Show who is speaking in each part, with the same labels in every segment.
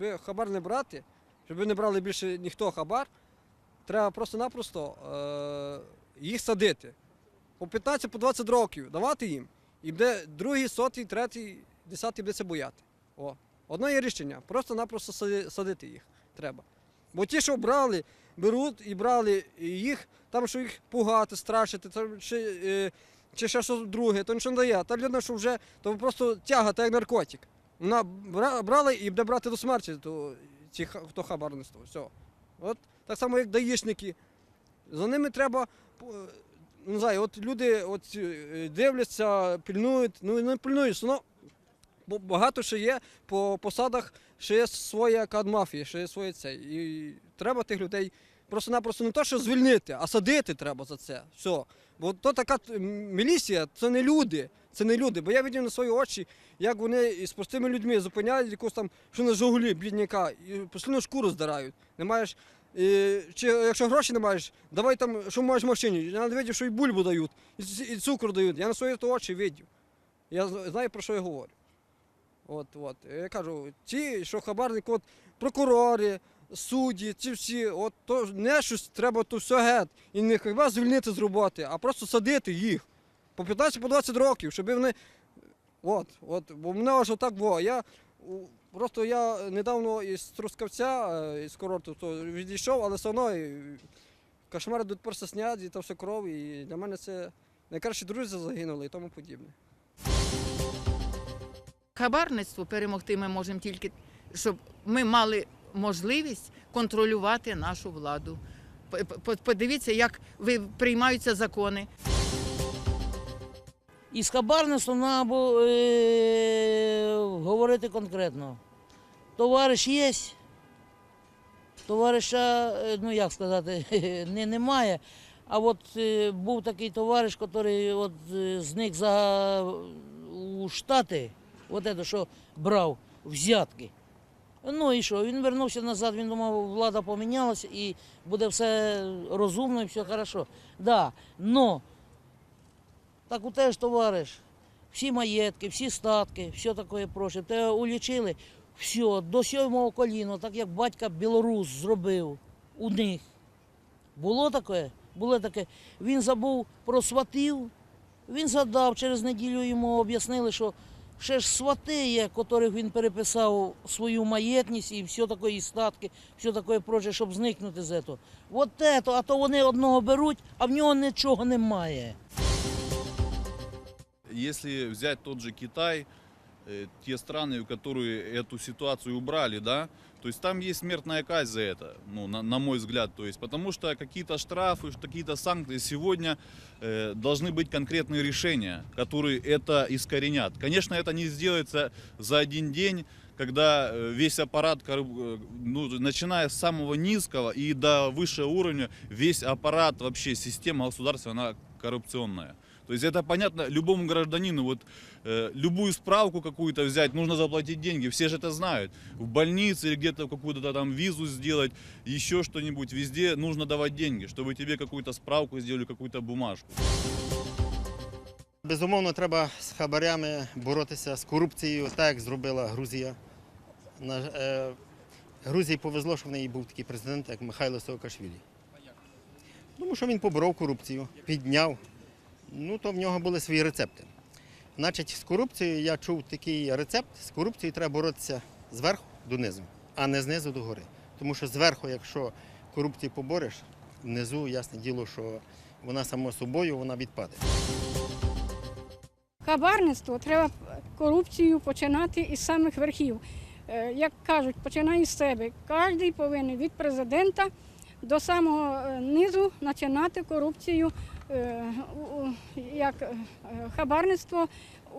Speaker 1: щоб хабар не брати, щоб не брали більше ніхто хабар, треба просто-напросто е, їх садити. По 15 по 20 років давати їм. І буде другий, сотий, третій, десятий буде це бояти. О. Одне є рішення. Просто-напросто садити їх треба. Бо ті, що брали, беруть і брали їх, там, що їх пугати, страшити, там, чи, е, чи ще щось друге, то нічого не дає. Та людина, що вже то просто тяга, так як наркотик. Вона бра- брала і буде брати до смерті, то ті, хто хабарництво. Все. От так само, як даїшники. За ними треба. е, Не знаю, от люди от, е, дивляться, пільнують, ну не пильнують, все багато ще є по посадах, ще є своя кадмафія, ще є своє це. І треба тих людей просто-напросто не то, що звільнити, а садити треба за це. Все. Бо то така міліція, це не люди. Це не люди. Бо я бачив на свої очі, як вони із простими людьми зупиняють якусь там, що на Жигулі, бідняка, і постійно шкуру здирають. Не маєш. І, чи якщо гроші не маєш, давай там, що маєш в машині. Я навіть видів, що і бульбу дають, і, і цукор дають. Я на свої очі видів. Я з- знаю, про що я говорю. От, от. Я кажу, ті, що хабарник, от прокурори, судді, ці всі, от то не щось треба то все гет. І не хіба звільнити з роботи, а просто садити їх. По 15 по 20 років, щоб вони. От, от, бо мене аж отак було. Я просто я недавно із Трускавця, е, із курорту, то відійшов, але все одно кошмари тут просто снять, і то все кров. І для мене це найкращі друзі загинули і тому подібне.
Speaker 2: Хабарництво перемогти ми можемо тільки, щоб ми мали можливість контролювати нашу владу. Подивіться, як приймаються закони.
Speaker 3: І з хабарництвом треба е, говорити конкретно. Товариш є, товариша, е, ну як сказати, не, немає. А от е, був такий товариш, який от, е, зник за, у Штати, от це, що брав взятки. Ну і що, він вернувся назад, він думав, влада помінялася і буде все розумно і все хорошо. Да, но так у тебе ж товариш, всі маєтки, всі статки, все таке проще. Тебе улічили, все, до сьомого коліна, так як батька білорус зробив у них. Було таке? Було таке. Він забув про сватів, він згадав, через неділю йому об'яснили, що ще ж свати є, котрих він переписав свою маєтність і все таке, і статки, все таке проче, щоб зникнути з цього. От це, а то вони одного беруть, а в нього нічого немає.
Speaker 4: Если взять тот же Китай, те страны, которые эту ситуацию убрали, да, то есть там есть смертная казнь за это, ну, на, на мой взгляд, то есть, потому что какие-то штрафы, какие-то санкции сегодня э, должны быть конкретные решения, которые это искоренят. Конечно, это не сделается за один день, когда э, весь аппарат, э, ну, начиная с самого низкого и до высшего уровня, весь аппарат вообще, система государства, она коррупционная. То есть это понятно любому гражданину. Вот э, любую справку какую-то взять, нужно заплатить деньги. Все же это знают. В больнице или где-то какую-то там визу сделать, еще что-нибудь. Везде нужно давать деньги, чтобы тебе какую-то справку сделали, какую-то бумажку.
Speaker 5: Безумовно, треба з хабарями боротися з корупцією, так як зробила Грузія. На, е, Грузії повезло, що в неї був такий президент, як Михайло Саакашвілі. Тому що він поборов корупцію, підняв. Ну, то в нього були свої рецепти. Значить, з корупцією я чув такий рецепт: з корупцією треба боротися зверху донизу, а не знизу до гори. Тому що зверху, якщо корупцію побореш, внизу, ясне діло, що вона само собою вона відпаде.
Speaker 6: Хабарництво треба корупцію починати із самих верхів. Е, Як кажуть, починай з себе. Кожен повинен від президента до самого е, низу починати корупцію, як е, хабарництво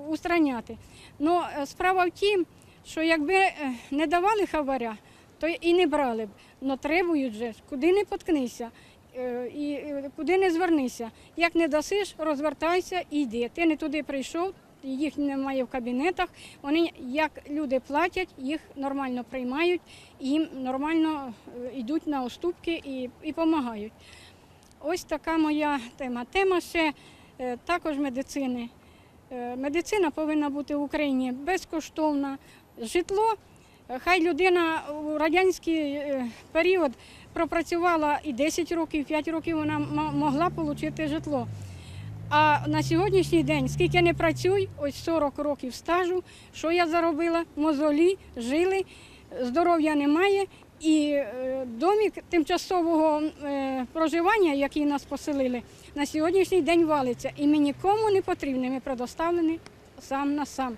Speaker 6: устраняти. Ну, е, справа в тім, що якби е, не давали хабаря, то і не брали б. Но требують же, куди не поткнися. е, І е, куди не звернися. Як не дасиш, розвертайся і йди. Ти не туди прийшов, їх немає в кабінетах. Вони як люди платять, їх нормально приймають, і їм нормально е, йдуть на уступки і, і допомагають. Ось така моя тема. Тема ще е, також медицини. Е, Медицина повинна бути в Україні безкоштовна. Житло Хай людина у радянський е, період пропрацювала і 10 років, 5 років вона могла отримати житло. А на сьогоднішній день, скільки не працюй, ось 40 років стажу, що я заробила, мозолі, жили, здоров'я немає. І е, домик тимчасового е, проживання, який нас поселили, на сьогоднішній день валиться. І ми нікому не потрібні, ми предоставлені сам на сам.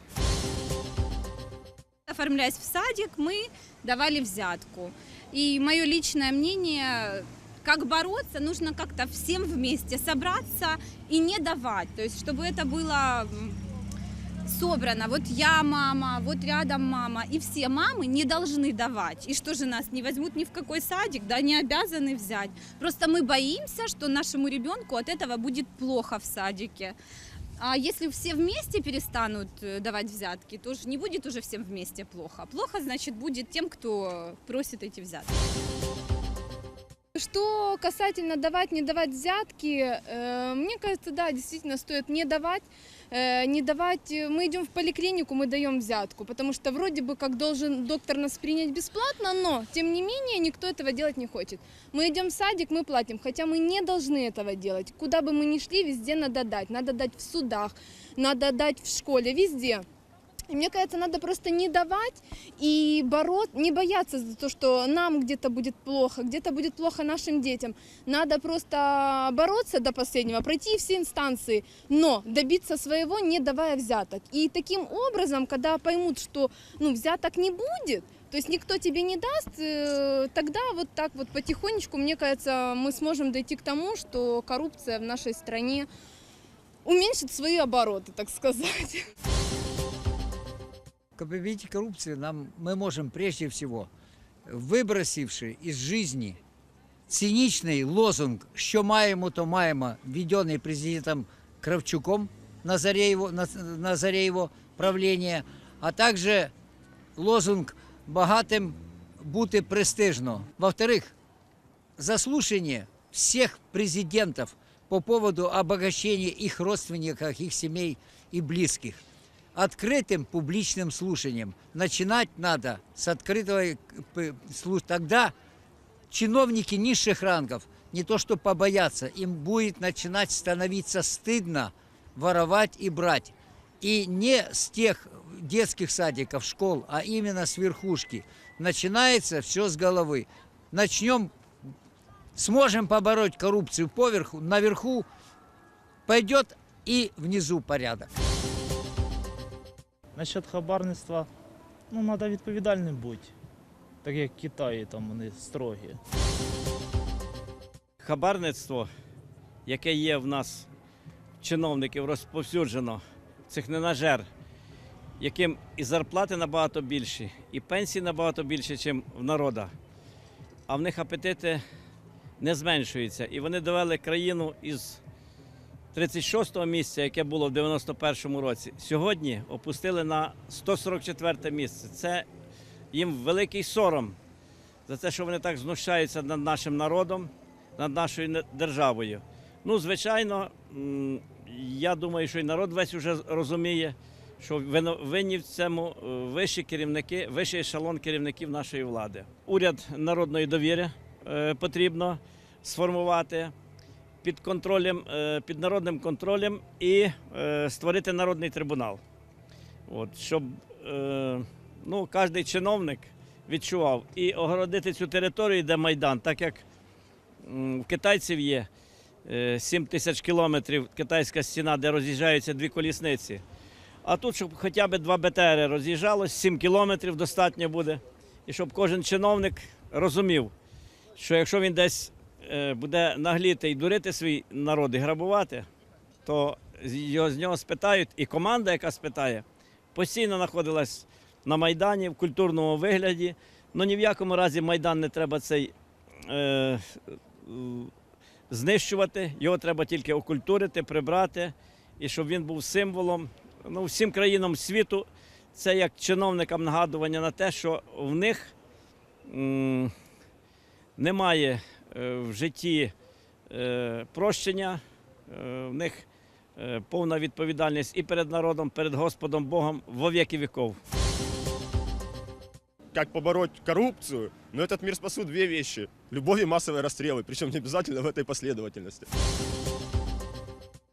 Speaker 7: Оформляясь в садик, мы давали взятку. И мое личное мнение, как бороться, нужно как-то всем вместе собраться и не давать. То есть, чтобы это было м, Собрано. Вот я мама, вот рядом мама. И все мамы не должны давать. И что же нас не возьмут ни в какой садик, да, не обязаны взять. Просто мы боимся, что нашему ребенку от этого будет плохо в садике. А если все вместе перестанут э, давать взятки, то же не будет уже всем вместе плохо. Плохо, значит, будет тем, кто просит эти взятки.
Speaker 8: Что касательно давать, не давать взятки, э, мне кажется, да, действительно стоит не давать. Э, не давать. э, Мы идем в поликлинику, мы даем взятку, потому что вроде бы как должен доктор нас принять бесплатно, но тем не менее никто этого делать не хочет. Мы идем в садик, мы платим, хотя мы не должны этого делать. Куда бы мы ни шли, везде надо дать. Надо дать в судах, надо дать в школе, везде. И мне кажется, надо просто не давать и бороться, не бояться за то, что нам где-то будет плохо, где-то будет плохо нашим детям. Надо просто бороться до последнего, пройти все инстанции, но добиться своего, не давая взяток. И таким образом, когда поймут, что ну, взяток не будет, то есть никто тебе не даст, э, тогда вот так вот потихонечку, мне кажется, мы сможем дойти к тому, что коррупция в нашей стране уменьшит свои обороты, так сказать.
Speaker 9: Победить коррупцию нам мы можем прежде всего, выбросивши из жизни циничний лозунг «що маємо, то маємо», введенный президентом Кравчуком на заре его, на, на заре его правления, а также лозунг «богатым бути престижно». Во-вторых, заслушание всех президентов по поводу обогащения их родственников, их семей и близких открытым публичным слушанием. Начинать надо с открытого э, п- слуш- Тогда чиновники низших рангов не то что побоятся, им будет начинать становиться стыдно воровать и брать. И не с тех детских садиков, школ, а именно с верхушки. Начинается все с головы. Начнем, сможем побороть коррупцию поверху, наверху пойдет и внизу порядок.
Speaker 10: Насчет хабарництва, ну, треба відповідальним бути. Так як в Китаї там вони строгі.
Speaker 11: хабарництво, яке є в нас чиновників розповсюджено, цих ненажер, яким і зарплати набагато більші, і пенсії набагато більше, ніж в народа. А в них апетити не зменшуються. І вони довели країну із 36-го місця, яке було в 91-му році, сьогодні опустили на 144 місце. Це їм великий сором за те, що вони так знущаються над нашим народом над нашою державою. Ну, звичайно, я думаю, що і народ весь вже розуміє, що винні в цьому е, вищі керівники, вищий ешелон керівників нашої влади. Уряд народної довіри е, потрібно сформувати під контролем, е, під народним контролем і е, створити народний трибунал. От, щоб е, ну, кожен чиновник відчував і огородити цю територію, де Майдан, так як В китайців є 7 тисяч кілометрів китайська стіна, де роз'їжджаються дві колісниці. А тут, щоб хоча б два БТРи роз'їжджалось, 7 кілометрів достатньо буде. І щоб кожен чиновник розумів, що якщо він десь буде нагліти і дурити свій народ і грабувати, то його, з нього спитають, і команда, яка спитає, постійно знаходилась на Майдані в культурному вигляді. Ну ні в якому разі Майдан не треба цей е, знищувати, його треба тільки окультурити, прибрати, і щоб він був символом ну, всім країнам світу. Це як чиновникам нагадування на те, що в них м, немає е, в житті е, прощення, е, в них е, повна відповідальність і перед народом, перед Господом Богом во віки віков.
Speaker 12: как побороть коррупцию, но этот мир спасут две вещи. Любовь и массовые расстрелы, причем не обязательно в этой последовательности.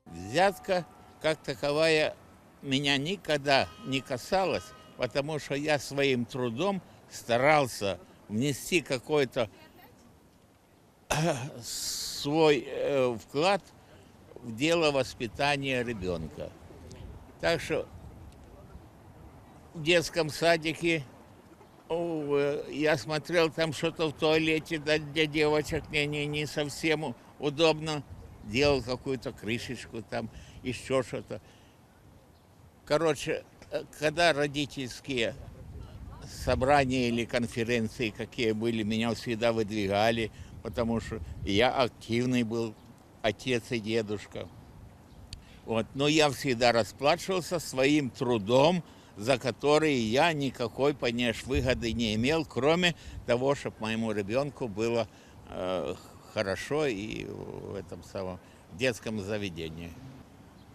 Speaker 13: Взятка как таковая меня никогда не касалась, потому что я своим трудом старался внести какой-то свой э, вклад в дело воспитания ребенка. Так что в детском садике э, я смотрел там что-то в туалете для девочек не, не, не совсем удобно. Делал какую-то крышечку там, еще что-то. Короче, э, когда родительские собрания или конференции какие были, меня всегда выдвигали, потому что я активный был отец и дедушка. Вот. Но я всегда расплачивался своим трудом, за который я никакой, понимаешь, выгоды не имел, кроме того, чтобы моему ребенку было э, хорошо и в этом самом детском заведении.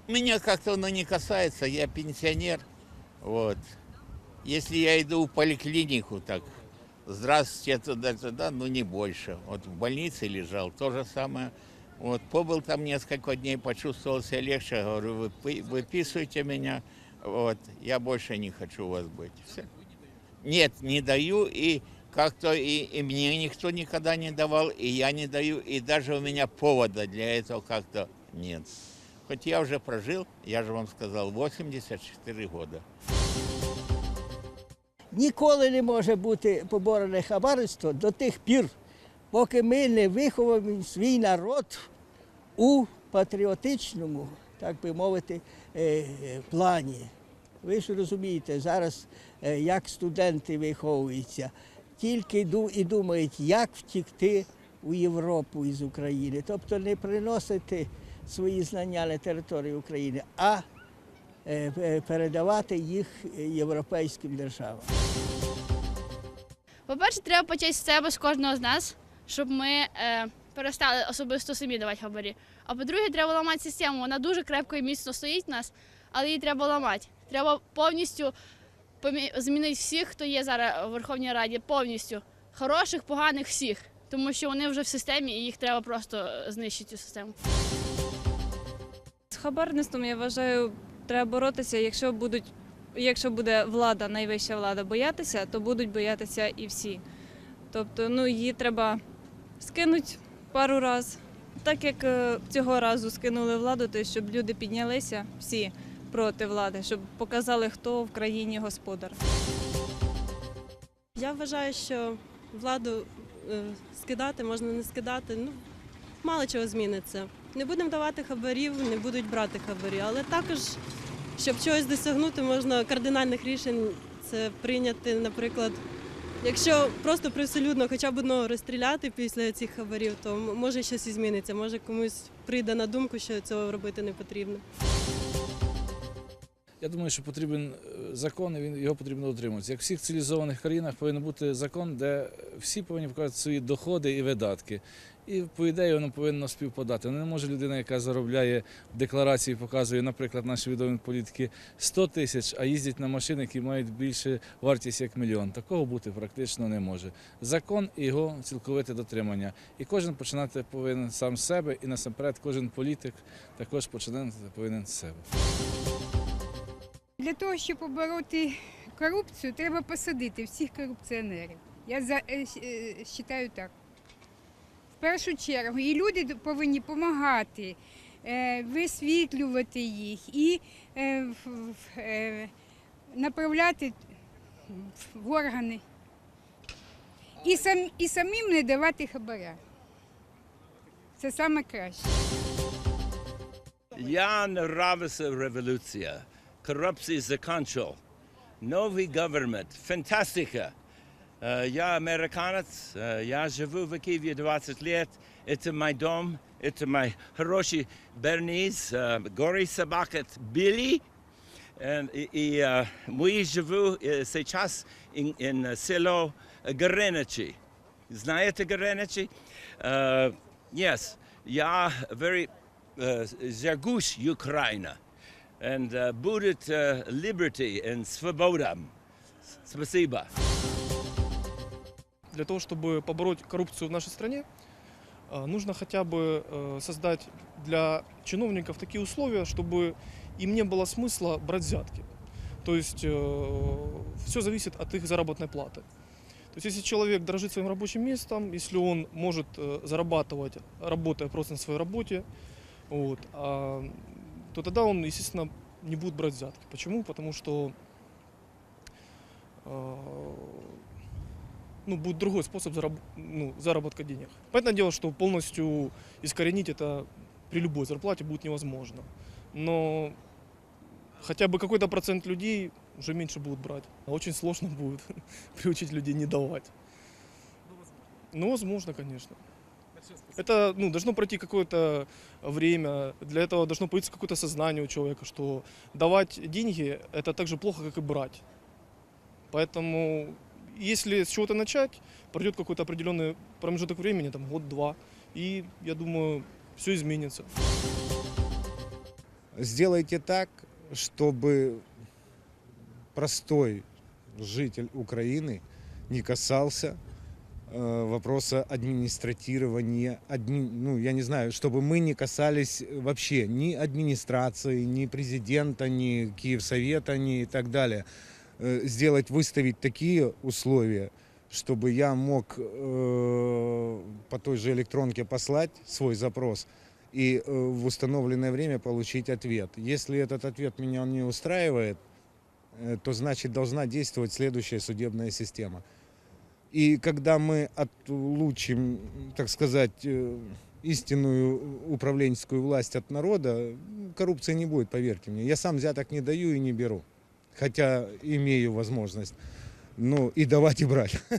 Speaker 13: Меня как-то оно не касается, я пенсионер. Вот. Если я иду в поликлинику, так, здравствуйте, туда-туда, ну не больше. Вот в больнице лежал, то же самое. Вот, побыл там несколько дней, почувствовал себя легче, говорю, вы выписывайте меня, вот, я больше не хочу у вас быть. Все. Нет, не даю, и как-то и, и мне никто никогда не давал, и я не даю, и даже у меня повода для этого как-то нет. Хоть я уже прожил, я же вам сказал, 84 года.
Speaker 14: Ніколи не може бути поборене хабарництво до тих пір, поки ми не виховуємо свій народ у патріотичному, так би мовити, е, плані. Ви ж розумієте, зараз е, як студенти виховуються, тільки і думають, як втікти у Європу із України. Тобто не приносити свої знання на територію України, а передавати їх європейським державам.
Speaker 15: По-перше, треба почати з себе з кожного з нас, щоб ми е, перестали особисто самі давати хабарі. А по-друге, треба ламати систему. Вона дуже крепко і міцно стоїть в нас, але її треба ламати. Треба повністю змінити всіх, хто є зараз у Верховній Раді, повністю. Хороших, поганих всіх. Тому що вони вже в системі і їх треба просто знищити цю систему.
Speaker 16: З хабарництвом я вважаю, треба боротися. Якщо будуть, якщо буде влада, найвища влада боятися, то будуть боятися і всі. Тобто, ну її треба скинути пару разів. Так як е, цього разу скинули владу, то щоб люди піднялися всі проти влади, щоб показали, хто в країні господар.
Speaker 17: Я вважаю, що владу е, скидати можна не скидати. Ну, мало чого зміниться. Не будемо давати хабарів, не будуть брати хабарі. Але також, щоб чогось досягнути, можна кардинальних рішень це прийняти, наприклад, якщо просто привселюдно хоча б одного розстріляти після цих хабарів, то може щось і зміниться. Може комусь прийде на думку, що цього робити не потрібно.
Speaker 18: Я думаю, що потрібен е, закон, і його потрібно дотримуватися. Як в всіх цивілізованих країнах повинен бути закон, де всі повинні вказати свої доходи і видатки. І по ідеї воно повинно співпадати. Не може людина, яка заробляє декларації, показує, наприклад, наші відомі політики 100 тисяч, а їздять на машини, які мають більше вартість як мільйон. Такого бути практично не може. Закон і його цілковите дотримання. І кожен починати повинен сам з себе, і насамперед кожен політик також починати повинен з себе.
Speaker 19: Для того, щоб побороти корупцію, треба посадити всіх корупціонерів. Я за, е, щ- е, вважаю так. В першу чергу. І люди повинні допомагати, е, висвітлювати їх і е, е, направляти в органи. І, сам, і самим не давати хабаря. Це саме краще.
Speaker 20: Я нравится революция. Коррупция закончил. Новый government. Фантастика. Э, Я американец. э, Я живу в Киеве 20 лет. Это мой дом. Это мой хороший Берниз. э, Горе собака Билли. And, и, и э, мы живу э, сейчас in, in э, село Гореничи. Знаете Гореничи? Uh, yes, я very uh, Zergush Ukraina. And uh, будет uh, liberty and свобода. Спасибо.
Speaker 21: для того, чтобы побороть коррупцию в нашей стране, а, нужно хотя бы э, создать для чиновников такие условия, чтобы им не было смысла брать взятки. То есть все зависит от их заработной платы. То есть если человек дорожит своим рабочим местом, если он может э, зарабатывать, работая просто на своей работе, вот, а, то тогда он, естественно, не будет брать взятки. Почему? Потому что э, ну, будет другой способ зараб- ну, заработка денег. Понятное дело, что полностью искоренить это при любой зарплате будет невозможно. Но хотя бы какой-то процент людей уже меньше будут брать. А очень сложно будет приучить людей не давать. Ну, возможно, конечно. Это ну, должно пройти какое-то время, для этого должно появиться какое-то сознание у человека, что давать деньги – это так же плохо, как и брать. Поэтому, если с чего-то начать, пройдет какой-то определенный промежуток времени, там год-два, и, я думаю, все изменится.
Speaker 22: Сделайте так, чтобы простой житель Украины не касался вопроса администратирования, адми- ну, я не знаю, чтобы мы не касались вообще ни администрации, ни президента, ни Киевсовета, ни и так далее. Э, сделать, выставить такие условия, чтобы я мог э, по той же электронке послать свой запрос и э, в установленное время получить ответ. Если этот ответ меня не устраивает, э, то значит должна действовать следующая судебная система. И когда мы отлучим, так сказать, э, истинную управленческую власть от народа, коррупции не будет, поверьте мне. Я сам взяток не даю и не беру, хотя имею возможность. Ну, и давать, и брать.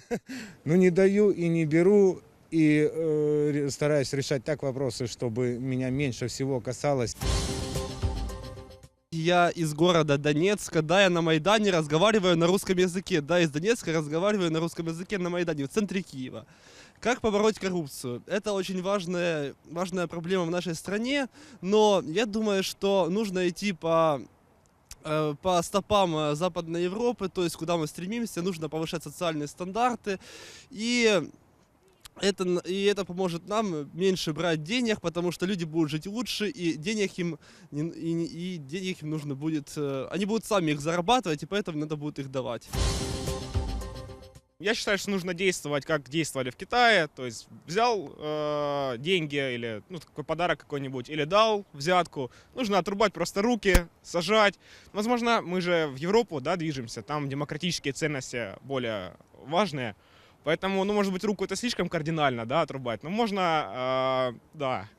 Speaker 22: Но не даю и не беру, и э, ре- стараюсь решать так вопросы, чтобы меня меньше всего касалось.
Speaker 23: Я из города Донецка, да, я на Майдане разговариваю на русском языке, да, из Донецка разговариваю на русском языке на Майдане, в центре Киева. Как побороть коррупцию? Это очень важная, важная проблема в нашей стране, но я думаю, что нужно идти по э, по стопам э, Западной Европы, то есть куда мы стремимся, нужно повышать социальные стандарты, и это, и это поможет нам меньше брать денег, потому что люди будут жить лучше, и денег им, и, и денег им нужно будет, э, они будут сами их зарабатывать, и поэтому надо будет их давать.
Speaker 24: Я считаю, что нужно действовать, как действовали в Китае. То есть взял э, деньги или ну, такой подарок какой-нибудь, или дал взятку. Нужно отрубать просто руки, сажать. Возможно, мы же в Европу да, движемся, там демократические ценности более важные. Поэтому, ну, может быть, руку это слишком кардинально, да, отрубать. Но можно, э, да,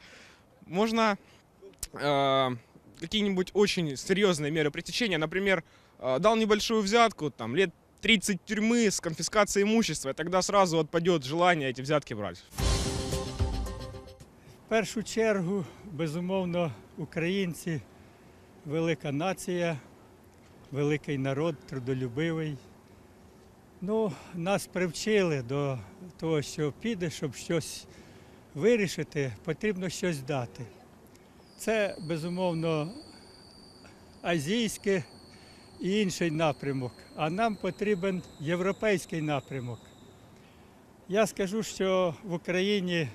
Speaker 24: можно э, какие-нибудь очень серьезные меры пресечения. Например, э, дал небольшую взятку, там, лет 30 тюрьмы с конфискацией имущества, и тогда сразу отпадет желание эти взятки брать.
Speaker 25: В першу чергу, безумовно, українці велика нація, великий народ, трудолюбивий. Ну, нас привчили до того, що піде, щоб щось вирішити, потрібно щось дати. Це, безумовно, азійське і інший напрямок, а нам потрібен європейський напрямок. Я скажу, що в Україні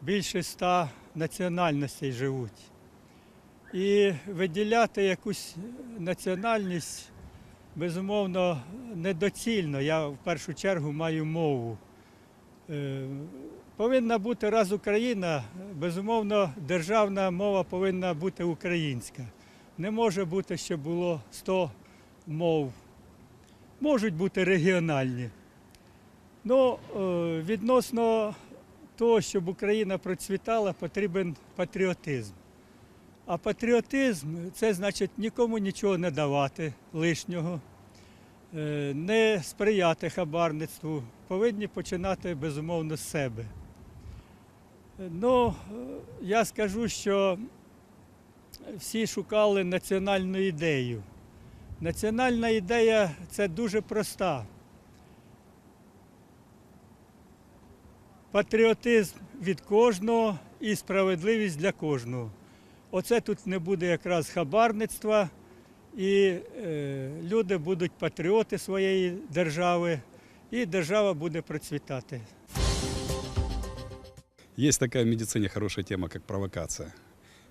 Speaker 25: більше ста національностей живуть. І виділяти якусь національність, безумовно, недоцільно. Я в першу чергу маю мову. Е, Повинна бути раз Україна, безумовно, державна мова повинна бути українська. Не може бути, щоб було 100 мов. Можуть бути регіональні. Ну, е, відносно того, щоб Україна процвітала, потрібен патріотизм. А патріотизм це значить нікому нічого не давати лишнього, е, не сприяти хабарництву. Повинні починати безумовно з себе. Ну, я скажу, що всі шукали національну ідею. Національна ідея це дуже проста. Патріотизм від кожного і справедливість для кожного. Оце тут не буде якраз хабарництва, і е, люди будуть патріоти своєї держави і держава буде процвітати.
Speaker 26: Есть такая в медицине хорошая тема, как провокация.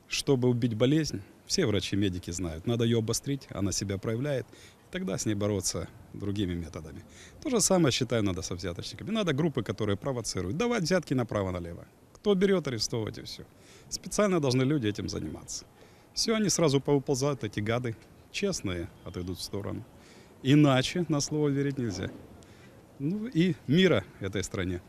Speaker 26: Чтобы убить болезнь, все врачи, медики знают, надо ее обострить, она себя проявляет, и тогда с ней бороться другими методами. То же самое, считаю, надо со взяточниками. Надо группы, которые провоцируют, давать взятки направо-налево. Кто берет, арестовывать и все. Специально должны люди этим заниматься. Все, они сразу поуползают, эти гады, честные, отойдут в сторону. Иначе на слово верить нельзя. Ну и мира этой стране.